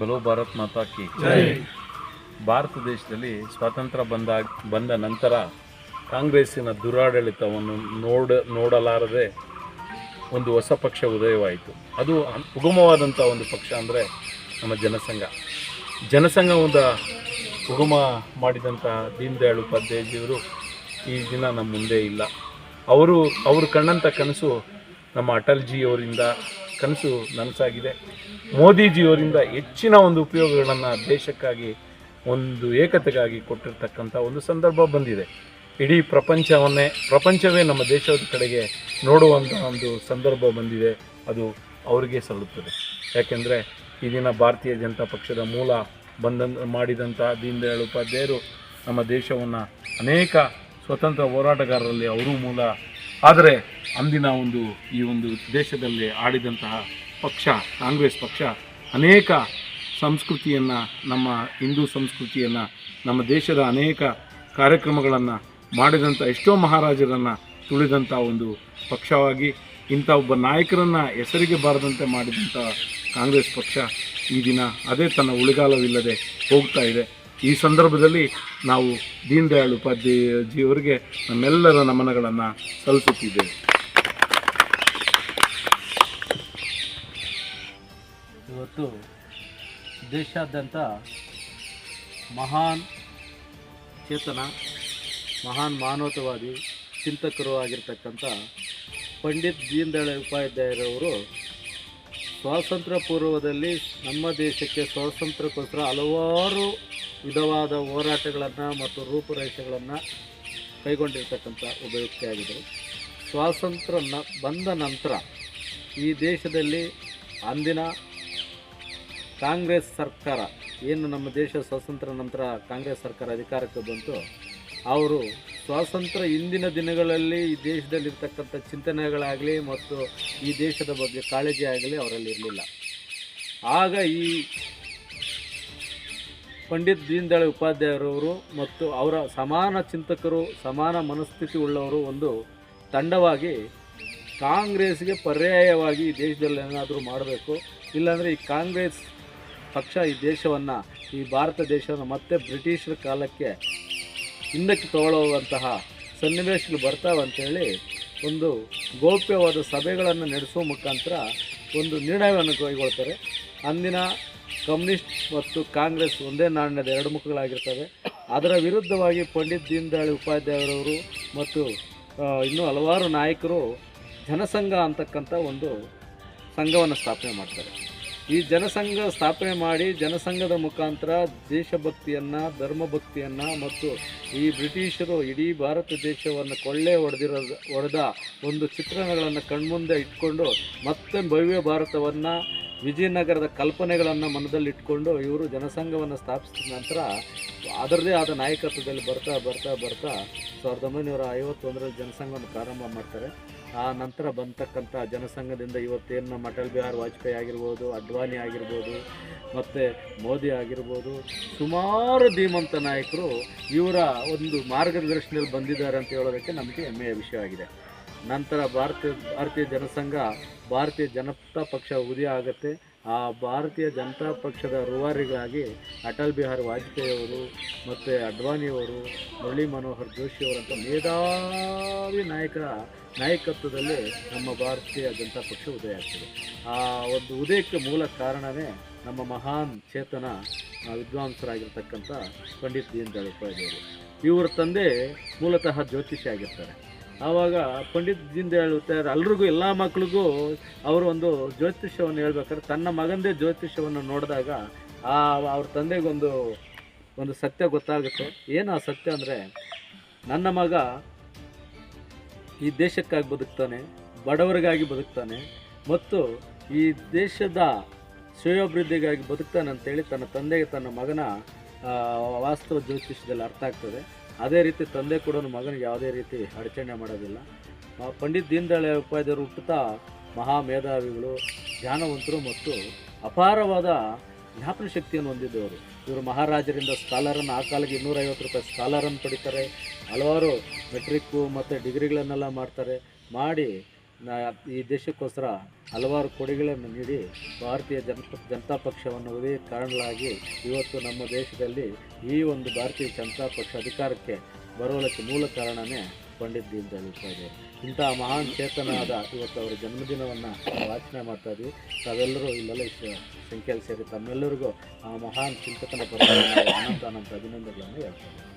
ಬಲೋ ಭಾರತ್ ಮಾತಾ ಕಿ ಭಾರತ ದೇಶದಲ್ಲಿ ಸ್ವಾತಂತ್ರ್ಯ ಬಂದ ಬಂದ ನಂತರ ಕಾಂಗ್ರೆಸ್ಸಿನ ದುರಾಡಳಿತವನ್ನು ನೋಡ ನೋಡಲಾರದೆ ಒಂದು ಹೊಸ ಪಕ್ಷ ಉದಯವಾಯಿತು. ಅದು ಉಗಮವಾದಂಥ ಒಂದು ಪಕ್ಷ ಅಂದರೆ ನಮ್ಮ ಜನಸಂಘ. ಜನಸಂಘ ಒಂದು ಉಗಮ ಮಾಡಿದಂಥ ದೀನ್ ದಯಾಳ್ ಉಪಾಧ್ಯಾಯಜಿಯವರು ಈ ದಿನ ನಮ್ಮ ಮುಂದೆ ಇಲ್ಲ. ಅವರು ಅವರು ಕಂಡಂಥ ಕನಸು ನಮ್ಮ ಅಟಲ್ಜಿಯವರಿಂದ ಕನಸು ನನಸಾಗಿದೆ. ಮೋದಿಜಿಯವರಿಂದ ಹೆಚ್ಚಿನ ಒಂದು ಉಪಯೋಗಗಳನ್ನು ದೇಶಕ್ಕಾಗಿ, ಒಂದು ಏಕತೆಗಾಗಿ ಕೊಟ್ಟಿರ್ತಕ್ಕಂಥ ಒಂದು ಸಂದರ್ಭ ಬಂದಿದೆ. ಇಡೀ ಪ್ರಪಂಚವನ್ನೇ, ಪ್ರಪಂಚವೇ ನಮ್ಮ ದೇಶದ ಕಡೆಗೆ ನೋಡುವಂಥ ಒಂದು ಸಂದರ್ಭ ಬಂದಿದೆ. ಅದು ಅವರಿಗೆ ಸಲ್ಲುತ್ತದೆ. ಯಾಕೆಂದರೆ, ಈ ದಿನ ಭಾರತೀಯ ಜನತಾ ಪಕ್ಷದ ಮೂಲ ಬಂದ ಮಾಡಿದಂಥ ದೀನ್ ದಯಾಳ್ ಉಪಾಧ್ಯಾಯರು ನಮ್ಮ ದೇಶವನ್ನು ಅನೇಕ ಸ್ವತಂತ್ರ ಹೋರಾಟಗಾರರಲ್ಲಿ ಅವರೂ ಮೂಲ ಆದರೆ ಅಂದಿನ ಒಂದು, ಈ ಒಂದು ದೇಶದಲ್ಲಿ ಆಡಿದಂತಹ ಪಕ್ಷ, ಕಾಂಗ್ರೆಸ್ ಪಕ್ಷ, ಅನೇಕ ಸಂಸ್ಕೃತಿಯನ್ನು, ನಮ್ಮ ಹಿಂದೂ ಸಂಸ್ಕೃತಿಯನ್ನು, ನಮ್ಮ ದೇಶದ ಅನೇಕ ಕಾರ್ಯಕ್ರಮಗಳನ್ನು ಮಾಡಿದಂಥ ಎಷ್ಟೋ ಮಹಾರಾಜರನ್ನು ತುಳಿದಂಥ ಒಂದು ಪಕ್ಷವಾಗಿ ಇಂಥ ಒಬ್ಬ ನಾಯಕರನ್ನು ಹೆಸರಿಗೆ ಬಾರದಂತೆ ಮಾಡಿದಂಥ ಕಾಂಗ್ರೆಸ್ ಪಕ್ಷ ಈ ದಿನ ಅದೇ ತನ್ನ ಉಳಿಗಾಲವಿಲ್ಲದೆ ಹೋಗ್ತಾ ಇದೆ. ಈ ಸಂದರ್ಭದಲ್ಲಿ ನಾವು ದೀನ್ ದಯಾಳ್ ಉಪಾಧ್ಯಾಯಜಿಯವರಿಗೆ ನಮ್ಮೆಲ್ಲರ ನಮನಗಳನ್ನು ಸಲ್ಲಿಸುತ್ತಿದ್ದೇವೆ. ಇವತ್ತು ದೇಶಾದ್ಯಂತ ಮಹಾನ್ ಚೇತನ, ಮಹಾನ್ ಮಾನವತವಾದಿ ಚಿಂತಕರು ಆಗಿರ್ತಕ್ಕಂಥ ಪಂಡಿತ್ ದೀನ್ ದಯಾಳ್ ಉಪಾಧ್ಯಾಯರವರು ಸ್ವಾತಂತ್ರ್ಯ ಪೂರ್ವದಲ್ಲಿ ನಮ್ಮ ದೇಶಕ್ಕೆ ಸ್ವಾತಂತ್ರ್ಯಕ್ಕೋಸ್ಕರ ಹಲವಾರು ವಿಧವಾದ ಹೋರಾಟಗಳನ್ನು ಮತ್ತು ರೂಪುರೇಷೆಗಳನ್ನು ಕೈಗೊಂಡಿರ್ತಕ್ಕಂಥ ಒಬ್ಬ ವ್ಯಕ್ತಿಯಾಗಿದ್ದರು ಸ್ವಾತಂತ್ರ್ಯ ಬಂದ ನಂತರ ಈ ದೇಶದಲ್ಲಿ ಅಂದಿನ ಕಾಂಗ್ರೆಸ್ ಸರ್ಕಾರ, ಏನು ನಮ್ಮ ದೇಶ ಸ್ವಾತಂತ್ರ್ಯ ನಂತರ ಕಾಂಗ್ರೆಸ್ ಸರ್ಕಾರ ಅಧಿಕಾರಕ್ಕೆ ಬಂತು, ಅವರು ಸ್ವಾತಂತ್ರ್ಯ ಇಂದಿನ ದಿನಗಳಲ್ಲಿ ಈ ದೇಶದಲ್ಲಿರ್ತಕ್ಕಂಥ ಚಿಂತನೆಗಳಾಗಲಿ ಮತ್ತು ಈ ದೇಶದ ಬಗ್ಗೆ ಕಾಳಜಿ ಆಗಲಿ ಅವರಲ್ಲಿ ಇರಲಿಲ್ಲ. ಆಗ ಈ ಪಂಡಿತ್ ದೀನ್ ದಯಾಳ್ ಉಪಾಧ್ಯಾಯರವರು ಮತ್ತು ಅವರ ಸಮಾನ ಚಿಂತಕರು, ಸಮಾನ ಮನಸ್ಥಿತಿ ಉಳ್ಳವರು ಒಂದು ತಂಡವಾಗಿ ಕಾಂಗ್ರೆಸ್ಗೆ ಪರ್ಯಾಯವಾಗಿ ಈ ದೇಶದಲ್ಲಿ ಏನಾದರೂ ಮಾಡಬೇಕು, ಇಲ್ಲಾಂದರೆ ಈ ಕಾಂಗ್ರೆಸ್ ಪಕ್ಷ ಈ ದೇಶವನ್ನು, ಈ ಭಾರತ ದೇಶವನ್ನು ಮತ್ತೆ ಬ್ರಿಟಿಷರ ಕಾಲಕ್ಕೆ ಹಿಂದಕ್ಕೆ ತಗೊಳ್ಳುವಂತಹ ಸನ್ನಿವೇಶಗಳು ಬರ್ತಾವಂಥೇಳಿ ಒಂದು ಗೌಪ್ಯವಾದ ಸಭೆಗಳನ್ನು ನಡೆಸುವ ಮುಖಾಂತರ ಒಂದು ನಿರ್ಣಯವನ್ನು ಕೈಗೊಳ್ತಾರೆ. ಅಂದಿನ ಕಮ್ಯುನಿಸ್ಟ್ ಮತ್ತು ಕಾಂಗ್ರೆಸ್ ಒಂದೇ ನಾಣ್ಯದ ಎರಡು ಮುಖಗಳಾಗಿರ್ತವೆ. ಅದರ ವಿರುದ್ಧವಾಗಿ ಪಂಡಿತ್ ದೀನ್ ದಯಾಳ್ ಉಪಾಧ್ಯಾಯರವರು ಮತ್ತು ಇನ್ನೂ ಹಲವಾರು ನಾಯಕರು ಜನಸಂಘ ಅಂತಕ್ಕಂಥ ಒಂದು ಸಂಘವನ್ನು ಸ್ಥಾಪನೆ ಮಾಡ್ತಾರೆ. ಈ ಜನಸಂಘ ಸ್ಥಾಪನೆ ಮಾಡಿ ಜನಸಂಘದ ಮುಖಾಂತರ ದೇಶಭಕ್ತಿಯನ್ನು, ಧರ್ಮಭಕ್ತಿಯನ್ನು ಮತ್ತು ಈ ಬ್ರಿಟಿಷರು ಇಡೀ ಭಾರತ ದೇಶವನ್ನು ಕೊಳ್ಳೆ ಹೊಡೆದಿರೋ, ಹೊಡೆದ ಒಂದು ಚಿತ್ರಣಗಳನ್ನು ಕಣ್ಮುಂದೆ ಇಟ್ಕೊಂಡು ಮತ್ತೆ ಭವ್ಯ ಭಾರತವನ್ನು, ವಿಜಯನಗರದ ಕಲ್ಪನೆಗಳನ್ನು ಮನದಲ್ಲಿಟ್ಕೊಂಡು ಇವರು ಜನಸಂಘವನ್ನು ಸ್ಥಾಪಿಸಿದ ನಂತರ ಅದರದೇ ಆದ ನಾಯಕತ್ವದಲ್ಲಿ ಬರ್ತಾ ಬರ್ತಾ ಬರ್ತಾ ಸಾವಿರದ ಒಂಬೈನೂರ ಐವತ್ತೊಂದರಲ್ಲಿ ಜನಸಂಘವನ್ನು ಪ್ರಾರಂಭ ಮಾಡ್ತಾರೆ. ಆ ನಂತರ ಬಂತಕ್ಕಂಥ ಜನಸಂಘದಿಂದ ಇವತ್ತೇನು ನಮ್ಮ ಅಟಲ್ ಬಿಹಾರ್ ವಾಜಪೇಯಿ ಆಗಿರ್ಬೋದು, ಅಡ್ವಾನಿ ಆಗಿರ್ಬೋದು, ಮತ್ತು ಮೋದಿ ಆಗಿರ್ಬೋದು, ಸುಮಾರು ಧೀಮಂತ ನಾಯಕರು ಇವರ ಒಂದು ಮಾರ್ಗದರ್ಶನದಲ್ಲಿ ಬಂದಿದ್ದಾರೆ ಅಂತ ಹೇಳೋದಕ್ಕೆ ನಮಗೆ ಹೆಮ್ಮೆಯ ವಿಷಯವಾಗಿದೆ ನಂತರ ಭಾರತೀಯ ಭಾರತೀಯ ಜನಸಂಘ, ಭಾರತೀಯ ಜನತಾ ಪಕ್ಷ ಉದಯ ಆಗುತ್ತೆ. ಆ ಭಾರತೀಯ ಜನತಾ ಪಕ್ಷದ ರೂವಾರಿಗಳಾಗಿ ಅಟಲ್ ಬಿಹಾರಿ ವಾಜಪೇಯಿ ಅವರು ಮತ್ತು ಅಡ್ವಾಣಿಯವರು ಮುರಳಿ ಮನೋಹರ್ ಜೋಶಿಯವರಂಥ ಮೇಧಾವಿ ನಾಯಕರ ನಾಯಕತ್ವದಲ್ಲಿ ನಮ್ಮ ಭಾರತೀಯ ಜನತಾ ಪಕ್ಷ ಉದಯ ಆಗ್ತದೆ. ಆ ಒಂದು ಉದಯಕ್ಕೆ ಮೂಲ ಕಾರಣವೇ ನಮ್ಮ ಮಹಾನ್ ಚೇತನ ವಿದ್ವಾಂಸರಾಗಿರ್ತಕ್ಕಂಥ ಪಂಡಿತ್ ದೀನ್ ದಯಾಳ್ ಉಪಾಧ್ಯಾಯರು. ಇವರ ತಂದೆ ಮೂಲತಃ ಜ್ಯೋತಿಷಿ ಆಗಿರ್ತಾರೆ. ಆವಾಗ ಪಂಡಿತ್ ದಯಾಳ್ ಉಪಾಧ್ಯಾಯರು ಎಲ್ರಿಗೂ, ಎಲ್ಲ ಮಕ್ಕಳಿಗೂ ಅವರು ಒಂದು ಜ್ಯೋತಿಷ್ಯವನ್ನು ಹೇಳ್ಬೇಕಾದ್ರೆ, ತನ್ನ ಮಗಂದೇ ಜ್ಯೋತಿಷ್ಯವನ್ನು ನೋಡಿದಾಗ ಆ ಅವ್ರ ತಂದೆಗೊಂದು, ಒಂದು ಸತ್ಯ ಗೊತ್ತಾಗುತ್ತೆ. ಏನು ಆ ಸತ್ಯ ಅಂದರೆ, ನನ್ನ ಮಗ ಈ ದೇಶಕ್ಕಾಗಿ ಬದುಕ್ತಾನೆ, ಬಡವರಿಗಾಗಿ ಬದುಕ್ತಾನೆ, ಮತ್ತು ಈ ದೇಶದ ಶ್ರೇಯೋಭಿವೃದ್ಧಿಗಾಗಿ ಬದುಕ್ತಾನೆ ಅಂತೇಳಿ ತನ್ನ ತಂದೆಗೆ ತನ್ನ ಮಗನ ವಾಸ್ತವ ಜ್ಯೋತಿಷ್ಯದಲ್ಲಿ ಅರ್ಥ ಆಗ್ತದೆ. ಅದೇ ರೀತಿ ತಂದೆ ಕೂಡ ಮಗನಿಗೆ ಯಾವುದೇ ರೀತಿ ಅಡಚಣೆ ಮಾಡೋದಿಲ್ಲ. ಪಂಡಿತ್ ದೀನ್ ದಯಾಳ್ ಉಪಾಧ್ಯಾಯರು ಹುಟ್ಟುತ್ತಾ ಮಹಾ ಮೇಧಾವಿಗಳು ಜ್ಞಾನವಂತರು ಮತ್ತು ಅಪಾರವಾದ ಜ್ಞಾಪನ ಶಕ್ತಿಯನ್ನು ಹೊಂದಿದ್ದವರು. ಇವರು ಮಹಾರಾಜರಿಂದ ಸ್ಕಾಲರನ್ನು, ಆ ಕಾಲಕ್ಕೆ ಇನ್ನೂರೈವತ್ತು ರೂಪಾಯಿ ಸ್ಕಾಲರನ್ನು ಪಡಿತಾರೆ. ಹಲವಾರು ಮೆಟ್ರಿಕ್ಕು ಮತ್ತು ಡಿಗ್ರಿಗಳನ್ನೆಲ್ಲ ಮಾಡ್ತಾರೆ. ಮಾಡಿ ಈ ದೇಶಕ್ಕೋಸ್ಕರ ಹಲವಾರು ಕೊಡುಗೆಗಳನ್ನು ನೀಡಿ ಭಾರತೀಯ ಜನತಾ ಜನತಾ ಪಕ್ಷವನ್ನು ಉದಯ ಕಾರಣಲಾಗಿ ಇವತ್ತು ನಮ್ಮ ದೇಶದಲ್ಲಿ ಈ ಒಂದು ಭಾರತೀಯ ಜನತಾ ಪಕ್ಷ ಅಧಿಕಾರಕ್ಕೆ ಬರುವುದಕ್ಕೆ ಮೂಲ ಕಾರಣನೇ ಪಂಡಿತ್ ದೀನ್ ದಯಾಳ್ ಉಪಾಧ್ಯಾಯ. ಇಂತಹ ಮಹಾನ್ ಚೇತನಾದ ಇವತ್ತು ಅವರ ಜನ್ಮದಿನವನ್ನು ನಾವು ಆಚರಣೆ ಮಾಡ್ತಾ ಇದ್ವಿ. ತಾವೆಲ್ಲರೂ ಇಲ್ಲೆಲ್ಲ ಇಷ್ಟು ಸಂಖ್ಯೆಯಲ್ಲಿ ಸೇರಿ ತಮ್ಮೆಲ್ಲರಿಗೂ ಆ ಮಹಾನ್ ಚಿಂತಕನ ನಾವು ಅನಂತ ಅನಂತ ಅಭಿನಂದನೆಗಳನ್ನು ಹೇಳ್ತಾ ಇದ್ದೀವಿ.